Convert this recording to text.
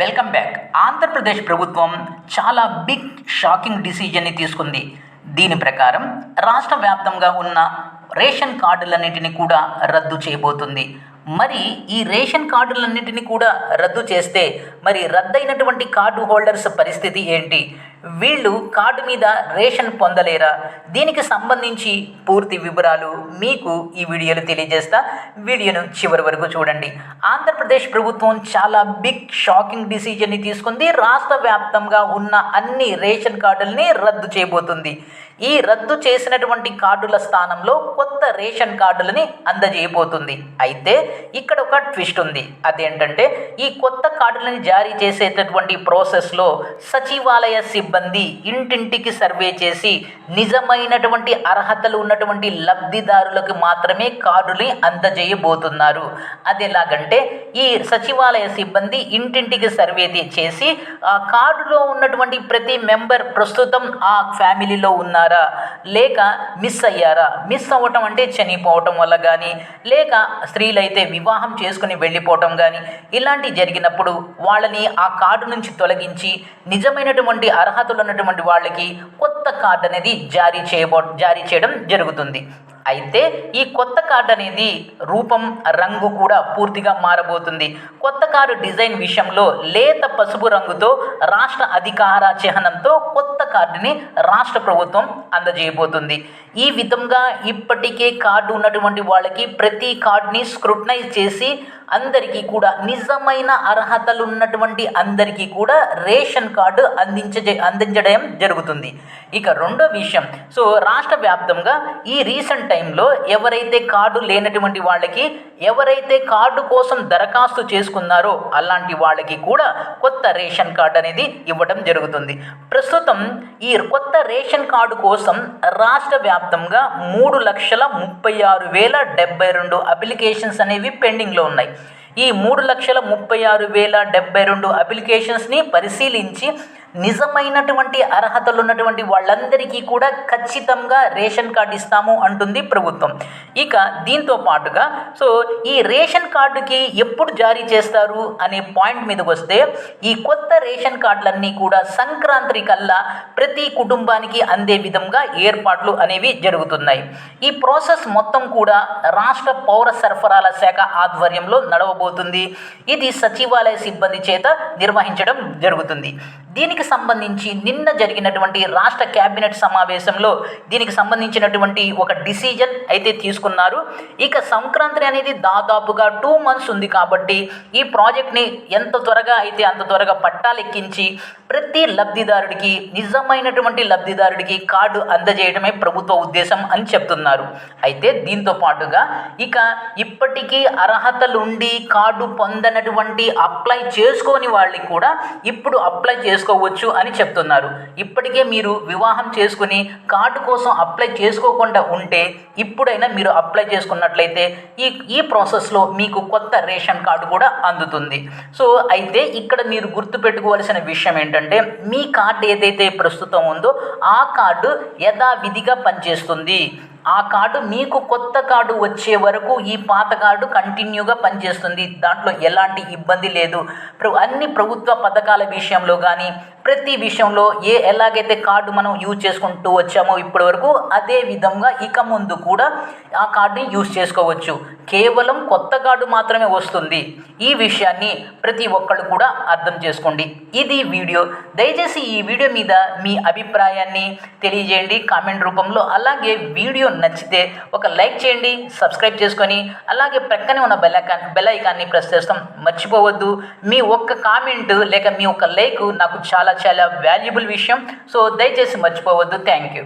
Welcome back Andhra Pradesh ప్రభుత్వం చాలా big shocking డిసిజన్ని తీసుకుంది. దీని ప్రకారం రాష్ట్ర వ్యాప్తంగా ఉన్న రేషన్ కార్డులన్నింటినీ కూడా రద్దు చేయబోతుంది. మరి ఈ రేషన్ కార్డులన్నింటినీ కూడా రద్దు చేస్తే మరి రద్దయినటువంటి కార్డు హోల్డర్స్ పరిస్థితి ఏంటి? వీళ్ళు కార్డు మీద రేషన్ పొందలేరా? దీనికి సంబంధించి పూర్తి వివరాలు మీకు ఈ వీడియోలో తెలియజేస్తా. వీడియోను చివరి వరకు చూడండి. ఆంధ్రప్రదేశ్ ప్రభుత్వం చాలా బిగ్ షాకింగ్ డిసిజన్ని తీసుకుంది. రాష్ట్ర వ్యాప్తంగా ఉన్న అన్ని రేషన్ కార్డుల్ని రద్దు చేయబోతుంది. ఈ రద్దు చేసినటువంటి కార్డుల స్థానంలో కొత్త రేషన్ కార్డులని అందజేయబోతుంది. అయితే ఇక్కడ ఒక ట్విస్ట్ ఉంది. అదేంటంటే ఈ కొత్త కార్డులని జారీ చేసేటటువంటి ప్రాసెస్లో సచివాలయ సిబ్బంది ఇంటింటికి సర్వే చేసి నిజమైనటువంటి అర్హతలు ఉన్నటువంటి లబ్ధిదారులకు మాత్రమే కార్డుని అందజేయబోతున్నారు. అది ఎలాగంటే ఈ సచివాలయ సిబ్బంది ఇంటింటికి సర్వే చేసి ఆ కార్డులో ఉన్నటువంటి ప్రతి మెంబర్ ప్రస్తుతం ఆ ఫ్యామిలీలో ఉన్నారా? లేక మిస్ అయ్యారా? మిస్ అవ్వటం అంటే చనిపోవటం వల్ల కానీ లేక స్త్రీలైతే వివాహం చేసుకుని వెళ్ళిపోవటం కానీ ఇలాంటి జరిగినప్పుడు వాళ్ళని ఆ కార్డు నుంచి తొలగించి నిజమైనటువంటి అర్హత అర్హతలు ఉన్నటువంటి వాళ్ళకి కొత్త కార్డు అనేది జారీ చేయబో జారీ చేయడం జరుగుతుంది. అయితే ఈ కొత్త కార్డు అనేది రూపం రంగు కూడా పూర్తిగా మారబోతుంది. కొత్త కారు డిజైన్ విషయంలో లేత పసుపు రంగుతో రాష్ట్ర అధికార చిహ్నంతో కొత్త కార్డుని రాష్ట్ర ప్రభుత్వం అందజేయబోతుంది. ఈ విధంగా ఇప్పటికే కార్డు ఉన్నటువంటి వాళ్ళకి ప్రతి కార్డుని స్క్రూటనైజ్ చేసి అందరికీ కూడా నిజమైన అర్హతలు ఉన్నటువంటి అందరికీ కూడా రేషన్ కార్డు అందించ అందించడం జరుగుతుంది. ఇక రెండో విషయం. సో రాష్ట్ర వ్యాప్తంగా ఈ రీసెంట్ టైంలో ఎవరైతే కార్డు లేనటువంటి వాళ్ళకి ఎవరైతే కార్డు కోసం దరఖాస్తు చేసుకున్నారో అలాంటి వాళ్ళకి కూడా కొత్త రేషన్ కార్డు అనేది ఇవ్వడం జరుగుతుంది. ప్రస్తుతం ఈ కొత్త రేషన్ కార్డు కోసం రాష్ట్ర వ్యాప్తంగా మూడు లక్షల ముప్పై ఆరు వేల డెబ్బై రెండు అప్లికేషన్స్ అనేవి పెండింగ్లో ఉన్నాయి. ఈ మూడు లక్షల ముప్పై ఆరు వేల డెబ్బై రెండు అప్లికేషన్స్ని పరిశీలించి నిజమైనటువంటి అర్హతలు ఉన్నటువంటి వాళ్ళందరికీ కూడా ఖచ్చితంగా రేషన్ కార్డు ఇస్తాము అంటుంది ప్రభుత్వం. ఇక దీంతో పాటుగా సో ఈ రేషన్ కార్డుకి ఎప్పుడు జారీ చేస్తారు అనే పాయింట్ మీదకి వస్తే ఈ కొత్త రేషన్ కార్డులన్నీ కూడా సంక్రాంతి కల్లా ప్రతి కుటుంబానికి అందే విధంగా ఏర్పాట్లు అనేవి జరుగుతున్నాయి. ఈ ప్రాసెస్ మొత్తం కూడా రాష్ట్ర పౌర సరఫరాల శాఖ ఆధ్వర్యంలో నడవబోతుంది. ఇది సచివాలయ సిబ్బంది చేత నిర్వహించడం జరుగుతుంది. దీనికి సంబంధించి నిన్న జరిగినటువంటి రాష్ట్ర కేబినెట్ సమావేశంలో దీనికి సంబంధించినటువంటి ఒక డిసిజన్ అయితే తీసుకున్నారు. ఇక సంక్రాంతి అనేది దాదాపుగా టూ మంత్స్ ఉంది కాబట్టి ఈ ప్రాజెక్ట్ని ఎంత త్వరగా అయితే అంత త్వరగా పట్టాలెక్కించి ప్రతి లబ్ధిదారుడికి నిజమైనటువంటి లబ్ధిదారుడికి కార్డు అందజేయడమే ప్రభుత్వ ఉద్దేశం అని చెప్తున్నారు. అయితే దీంతో పాటుగా ఇక ఇప్పటికీ అర్హతలుండి కార్డు పొందనటువంటి అప్లై చేసుకోని వాళ్ళకి కూడా ఇప్పుడు అప్లై చేసుకోవచ్చు అని చెప్తున్నారు. ఇప్పటికే మీరు వివాహం చేసుకుని కార్డు కోసం అప్లై చేసుకోకుండా ఉంటే ఇప్పుడైనా మీరు అప్లై చేసుకున్నట్లయితే ఈ ఈ ప్రాసెస్లో మీకు కొత్త రేషన్ కార్డు కూడా అందుతుంది. సో అయితే ఇక్కడ మీరు గుర్తుపెట్టుకోవాల్సిన విషయం ఏంటంటే మీ కార్డు ఏదైతే ప్రస్తుతం ఉందో ఆ కార్డు యథావిధిగా పనిచేస్తుంది. ఆ కార్డు మీకు కొత్త కార్డు వచ్చే వరకు ఈ పాత కార్డు కంటిన్యూగా పనిచేస్తుంది. దాంట్లో ఎలాంటి ఇబ్బంది లేదు. అన్ని ప్రభుత్వ పథకాల విషయంలో కానీ ప్రతి విషయంలో ఏ ఎలాగైతే కార్డు మనం యూజ్ చేసుకుంటూ వచ్చామో ఇప్పటి వరకు అదే విధంగా ఇక ముందు కూడా ఆ కార్డుని యూజ్ చేసుకోవచ్చు. కేవలం కొత్త కార్డు మాత్రమే వస్తుంది. ఈ విషయాన్ని ప్రతి ఒక్కళ్ళు కూడా అర్థం చేసుకోండి. ఇది వీడియో. దయచేసి ఈ వీడియో మీద మీ అభిప్రాయాన్ని తెలియజేయండి. కామెంట్ రూపంలో అలాగే వీడియో నచ్చితే ఒక లైక్ చేయండి సబ్స్క్రైబ్ చేసుకొని అలాగే ప్రక్కనే ఉన్న బెల్ ఐకాన్ బెల్ ఐకాన్ని ప్రెస్ చేస్తాం. మర్చిపోవద్దు. మీ ఒక్క కామెంట్ లేక మీ ఒక్క లైక్ నాకు చాలా చాలా వాల్యుబుల్ విషయం. సో దయచేసి మర్చిపోవద్దు. Thank you